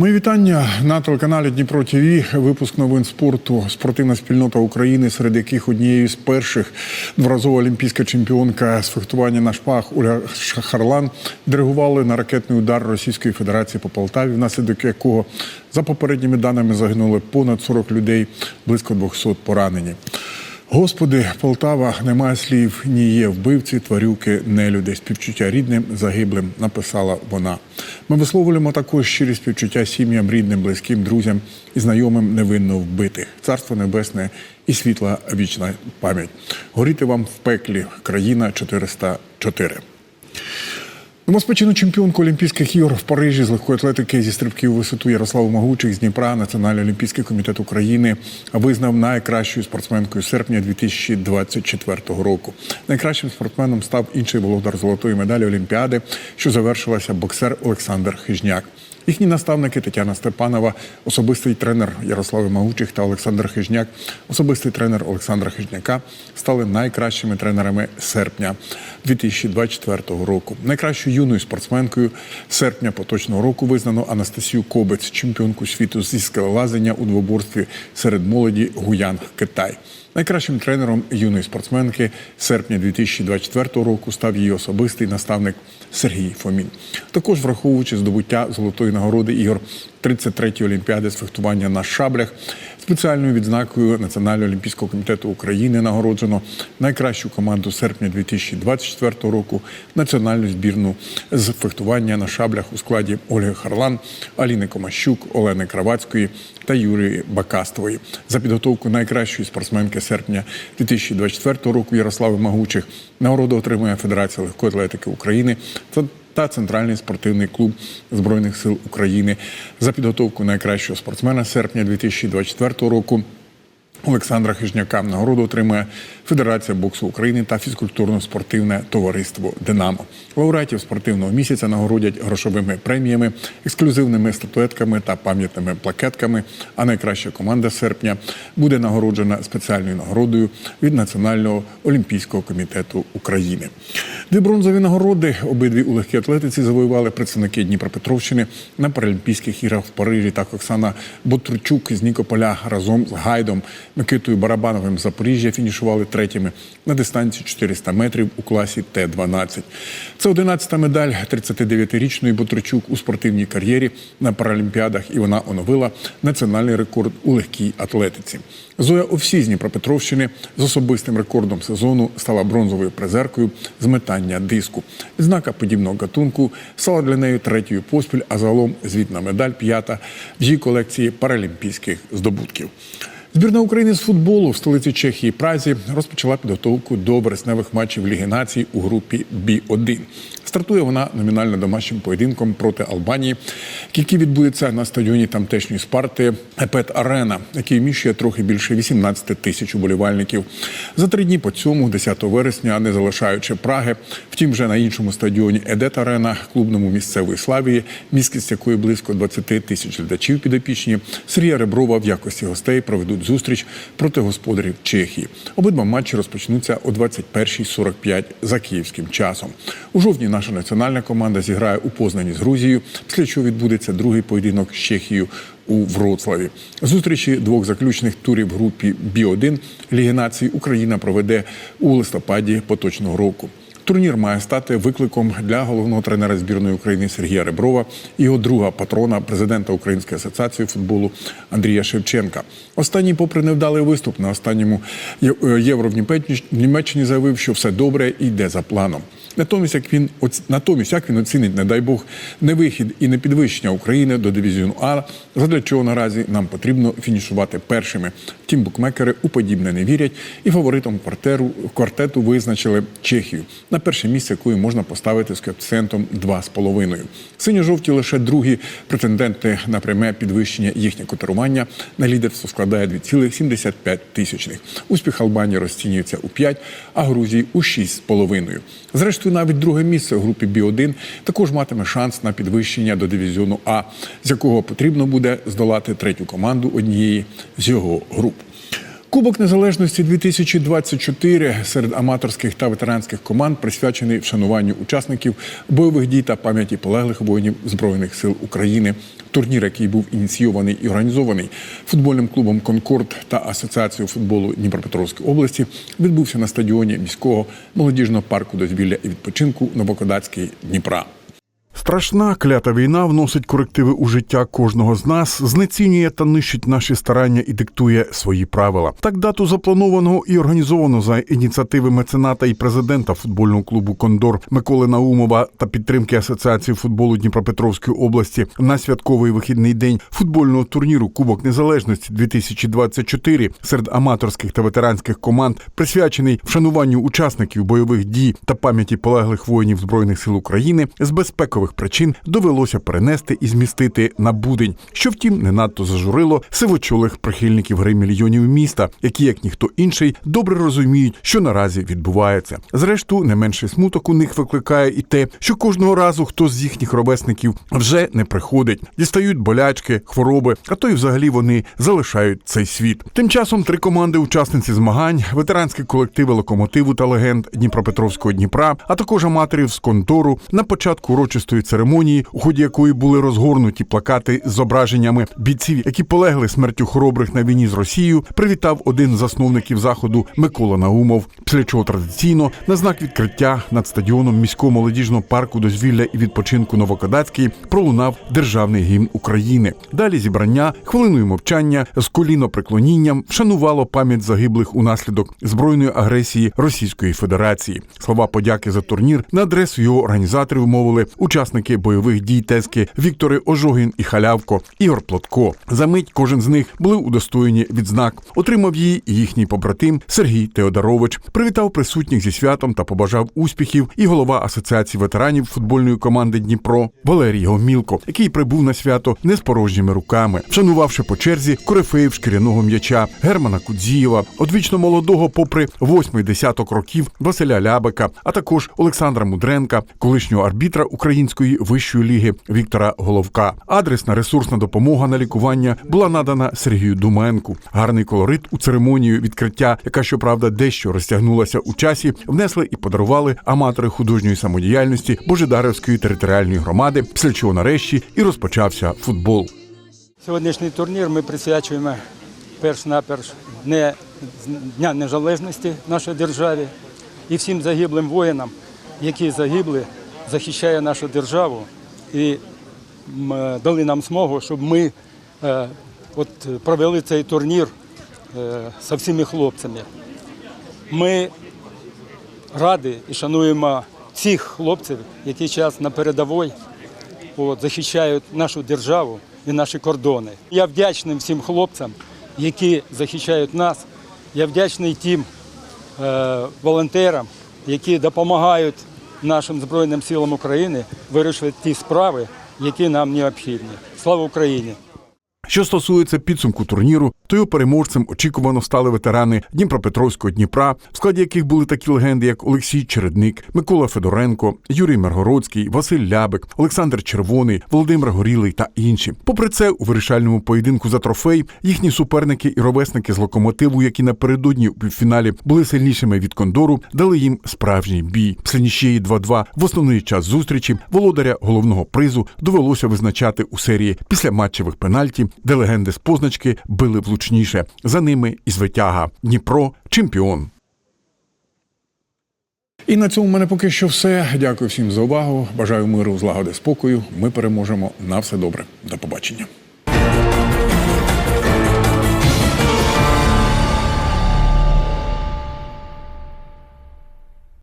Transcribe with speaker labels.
Speaker 1: Мої вітання на телеканалі Дніпро ТВ. Випуск новин спорту. Спортивна спільнота України, серед яких однією з перших дворазова олімпійська чемпіонка з фехтування на шпах Оля Шахарлан диригували на ракетний удар Російської Федерації по Полтаві, внаслідок якого за попередніми даними загинули понад 40 людей, близько 200 поранені. Господи, Полтава, немає слів, ні є вбивці, тварюки, нелюди. Співчуття рідним, загиблим, написала вона. Ми висловлюємо також щирі співчуття сім'ям, рідним, близьким, друзям і знайомим невинно вбитих. Царство небесне і світла вічна пам'ять. Горіти вам в пеклі, країна 404. Новоспечену чемпіонку Олімпійських ігор в Парижі з легкої атлетики зі стрибків висоту Ярославу Магучих з Дніпра Національний олімпійський комітет України визнав найкращою спортсменкою серпня 2024 року. Найкращим спортсменом став інший володар золотої медалі Олімпіади, що завершилася боксер Олександр Хижняк. Їхні наставники Тетяна Степанова, особистий тренер Ярослави Магучих та Олександр Хижняк, особистий тренер Олександра Хижняка стали найкращими тренерами серпня 2024 року. Найкращою юною спортсменкою серпня поточного року визнано Анастасію Кобець, чемпіонку світу зі скелелазення у двоборстві серед молоді Гуян Китай. Найкращим тренером юної спортсменки серпня 2024 року став її особистий наставник Сергій Фомін. Також враховуючи здобуття золотої нагороди ігор 33-ї олімпіади з фехтування на шаблях, спеціальною відзнакою Національного олімпійського комітету України нагороджено найкращу команду серпня 2024 року національну збірну з фехтування на шаблях у складі Ольги Харлан, Аліни Комащук, Олени Кравацької та Юрії Бакастової за підготовку найкращої спортсменки серпня 2024 року Ярослави Магучих. Нагороду отримує Федерація легкої атлетики України та та Центральний спортивний клуб Збройних сил України за підготовку найкращого спортсмена серпня 2024 року. Олександра Хижняка нагороду отримує Федерація боксу України та фізкультурно-спортивне товариство Динамо. Лауреатів спортивного місяця нагородять грошовими преміями, ексклюзивними статуетками та пам'ятними плакетками. А найкраща команда серпня буде нагороджена спеціальною нагородою від Національного олімпійського комітету України. Дві бронзові нагороди обидві у легкій атлетиці завоювали представники Дніпропетровщини на Паралімпійських іграх в Парижі. Так Оксана Ботручук з Нікополя разом з Гайдом Микитою Барабановим Запоріжжя фінішували третіми на дистанції 400 метрів у класі Т-12. Це 11-та медаль 39-річної Ботричук у спортивній кар'єрі на Паралімпіадах, і вона оновила національний рекорд у легкій атлетиці. Зоя Овсі з Дніпропетровщини з особистим рекордом сезону стала бронзовою призеркою з метання диску. Відзнака подібного гатунку стала для неї третьою поспіль, а загалом звітна медаль п'ята в її колекції паралімпійських здобутків. Збірна України з футболу в столиці Чехії Празі розпочала підготовку до вересневих матчів Ліги націй у групі Бі-1. Стартує вона номінально домашнім поєдинком проти Албанії, який відбудеться на стадіоні тамтешньої спарти Епет Арена, який вміщує трохи більше 18 тисяч уболівальників. За три дні по цьому, 10 вересня, не залишаючи Праги, втім, вже на іншому стадіоні Едет Арена, клубному місцевої славії, міськість якої близько 20 тисяч глядачів підопічні, Сергія Реброва в якості гостей проведуть зустріч проти господарів Чехії. Обидва матчі розпочнуться о 21.45 за київським часом. У жовтні наша національна команда зіграє у Познані з Грузією, після чого відбудеться другий поєдинок з Чехією у Вроцлаві. Зустрічі двох заключних турів групі Бі-1 Ліги націй Україна проведе у листопаді поточного року. Турнір має стати викликом для головного тренера збірної України Сергія Реброва і його друга патрона, президента Української асоціації футболу Андрія Шевченка. Останній, попри невдалий виступ на останньому євро в Німеччині, заявив, що все добре йде за планом. Натомість, як він натомість, як він оцінить, не дай Бог, не вихід і не підвищення України до дивізіону А, задля чого наразі нам потрібно фінішувати першими. Втім, букмекери у подібне не вірять, і фаворитом квартиру квартету визначили Чехію, на перше місце якої можна поставити з коефіцієнтом 2,5. Синьо-жовті лише другі претенденти на пряме підвищення їхнє котирування на лідерство складає 2,75 тисячних. Успіх Албанії розцінюється у 5, а Грузії у 6,5. Зрештою, навіть друге місце у групі Бі-1 також матиме шанс на підвищення до дивізіону А, з якого потрібно буде здолати третю команду однієї з його груп. Кубок незалежності 2024 серед аматорських та ветеранських команд присвячений вшануванню учасників бойових дій та пам'яті полеглих воїнів збройних сил України. Турнір, який був ініційований і організований футбольним клубом Конкорд та Асоціацією футболу Дніпропетровської області, відбувся на стадіоні міського молодіжного парку дозвілля і відпочинку Новокодацький Дніпра. Страшна клята війна вносить корективи у життя кожного з нас, знецінює та нищить наші старання і диктує свої правила. Так дату запланованого і організованого за ініціативи мецената і президента футбольного клубу Кондор Миколи Наумова та підтримки Асоціації футболу Дніпропетровської області на святковий вихідний день футбольного турніру Кубок Незалежності 2024 серед аматорських та ветеранських команд, присвячений вшануванню учасників бойових дій та пам'яті полеглих воїнів збройних сил України з безпекових причин довелося перенести і змістити на будень, що втім не надто зажурило сивочолих прихильників гри мільйонів міста, які, як ніхто інший, добре розуміють, що наразі відбувається. Зрештою, не менший смуток у них викликає і те, що кожного разу хтось з їхніх ровесників вже не приходить, дістають болячки, хвороби, а то й взагалі вони залишають цей світ. Тим часом три команди учасниці змагань, ветеранські колективи локомотиву та легенд Дніпропетровського Дніпра, а також аматорів з контору на початку урочистої церемонії, у ході якої були розгорнуті плакати з зображеннями бійців, які полегли смертю хоробрих на війні з Росією, привітав один з засновників заходу Микола Наумов. Після чого традиційно на знак відкриття над стадіоном міського молодіжного парку дозвілля і відпочинку Новокодацький пролунав державний гімн України. Далі зібрання хвилиною мовчання з колінопреклонінням вшанувало пам'ять загиблих унаслідок збройної агресії Російської Федерації. Слова подяки за турнір на адресу його організаторів мовили учасники бойових дій Тески Віктори Ожогін і Халявко, Ігор Плотко. За мить кожен з них були удостоєні відзнак. Отримав її їхній побратим Сергій Теодорович. Привітав присутніх зі святом та побажав успіхів і голова асоціації ветеранів футбольної команди Дніпро Валерій Гомілко, який прибув на свято не з порожніми руками, вшанувавши по черзі корифеїв шкіряного м'яча Германа Кудзієва, одвічно молодого, попри восьмий десяток років Василя Лябика, а також Олександра Мудренка, колишнього арбітра української вищої ліги Віктора Головка. Адресна ресурсна допомога на лікування була надана Сергію Думенку. Гарний колорит у церемонію відкриття, яка щоправда дещо розтягнулася у часі, внесли і подарували аматори художньої самодіяльності Божедарівської територіальної громади, після чого нарешті і розпочався футбол.
Speaker 2: Сьогоднішній турнір ми присвячуємо перш-наперш Дне- Дня Незалежності нашої державі і всім загиблим воїнам, які загибли, захищає нашу державу і е, дали нам змогу, щоб ми е, от, е, провели цей турнір е, з всіми хлопцями. Ми раді і шануємо цих хлопців, які час на передовій от, захищають нашу державу і наші кордони. Я вдячний всім хлопцям, які захищають нас. Я вдячний тим е, волонтерам, які допомагають нашим Збройним силам України вирішувати ті справи, які нам необхідні. Слава Україні!
Speaker 1: Що стосується підсумку турніру, то його переможцем очікувано стали ветерани Дніпропетровського Дніпра, в складі яких були такі легенди, як Олексій Чередник, Микола Федоренко, Юрій Миргородський, Василь Лябик, Олександр Червоний, Володимир Горілий та інші. Попри це, у вирішальному поєдинку за трофей їхні суперники і ровесники з локомотиву, які напередодні у півфіналі були сильнішими від кондору, дали їм справжній бій. Нічиєї 2-2 в основний час зустрічі володаря головного призу довелося визначати у серії після матчевих пенальті, де легенди з позначки били влучніше. За ними і звитяга Дніпро чемпіон. І на цьому в мене поки що все. Дякую всім за увагу. Бажаю миру, злагоди, спокою. Ми переможемо. На все добре. До побачення.